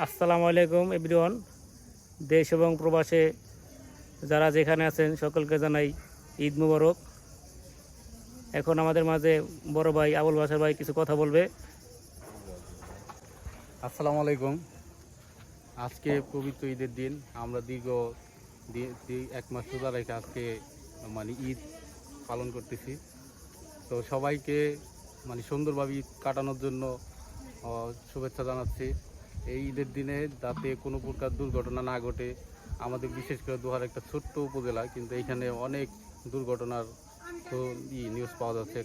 আসসালামু আলাইকুম এভরিওয়ান। দেশ এবং প্রবাসে যারা যেখানে আছেন, সকলকে জানাই ঈদ মুবারক। এখন আমাদের মাঝে বড় ভাই আবুল বাসার ভাই কিছু কথা বলবে। আসসালামু আলাইকুম। আজকে পবিত্র ঈদের দিন। আমরা দীর্ঘ এক মাস রোজা আজকে মানে ঈদ পালন করতেছি। তো সবাইকে মানে সুন্দরভাবে ঈদ কাটানোর জন্য শুভেচ্ছা জানাচ্ছি। এই ঈদের দিনে যাতে কোনো প্রকার দুর্ঘটনা না ঘটে আমাদের বিশেষ করে দুহার একটা ছোট্ট উপজেলা কিন্তু এখানে অনেক দুর্ঘটনার তো ই নিউজ পাওয়া যাচ্ছে।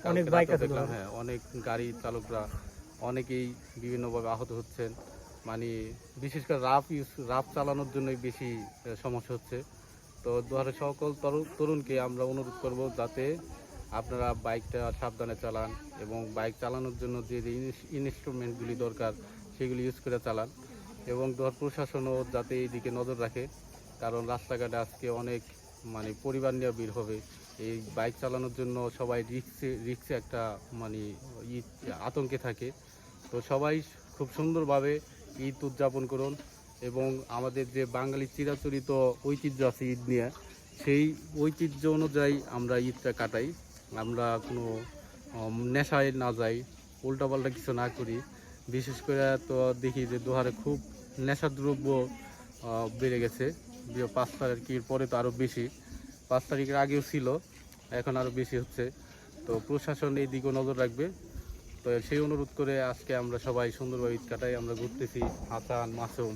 দেখলাম হ্যাঁ অনেক গাড়ি চালকরা অনেকেই বিভিন্নভাবে আহত হচ্ছেন। মানে বিশেষ করে রাফ ইউজ রাফ চালানোর জন্যই বেশি সমস্যা হচ্ছে। তো দুহারের সকল তরু- তরুণকে আমরা অনুরোধ করব যাতে আপনারা বাইকটা সাবধানে চালান এবং বাইক চালানোর জন্য যে ইনস্ট্রুমেন্টগুলি দরকার সেগুলি ইউজ করে চালান। এবং দোহার প্রশাসনও যাতে এই দিকে নজর রাখে, কারণ রাস্তাঘাটে আজকে অনেক মানে পরিবার নিয়ে বের হবে। এই বাইক চালানোর জন্য সবাই রিক্সে রিক্সে একটা মানে ই, আতঙ্কে থাকে। তো সবাই খুব সুন্দরভাবে ঈদ উদযাপন করুন এবং আমাদের যে বাঙালি চিরাচরিত ঐতিহ্য আছে ঈদ নিয়ে, সেই ঐতিহ্য অনুযায়ী আমরা ঈদটা কাটাই। আমরা কোনো নেশায় না যাই, উল্টাপাল্টা কিছু না করি। বিশেষ করে তো দেখি যে দোহারে খুব নেশাদ্রব্য বেড়ে গেছে। বিয়ে পাঁচ তারিখের পরে তো আরও বেশি। পাঁচ তারিখের আগেও ছিল এখন আরও বেশি হচ্ছে। তো প্রশাসন এই দিকেও নজর রাখবে। তো সেই অনুরোধ করে আজকে আমরা সবাই সুন্দরভাবে ঈদ কাটাই। আমরা ঘুরতেছি হাসান মাসুম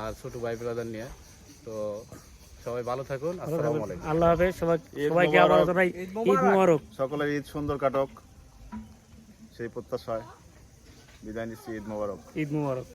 আর ছোট ভাই ব্রাদার নিয়ে। তো সবাই ভালো থাকুন। আসসালামু আলাইকুম। আল্লাহ হাফেজ। সবাই সবাইকে আবার জানাই ঈদ মুবারক। সকলের ঈদ সুন্দর কাটক। সেই প্রত্যাশায়। বিদায় নিচ্ছি ঈদ মোবারক ঈদ মুবারক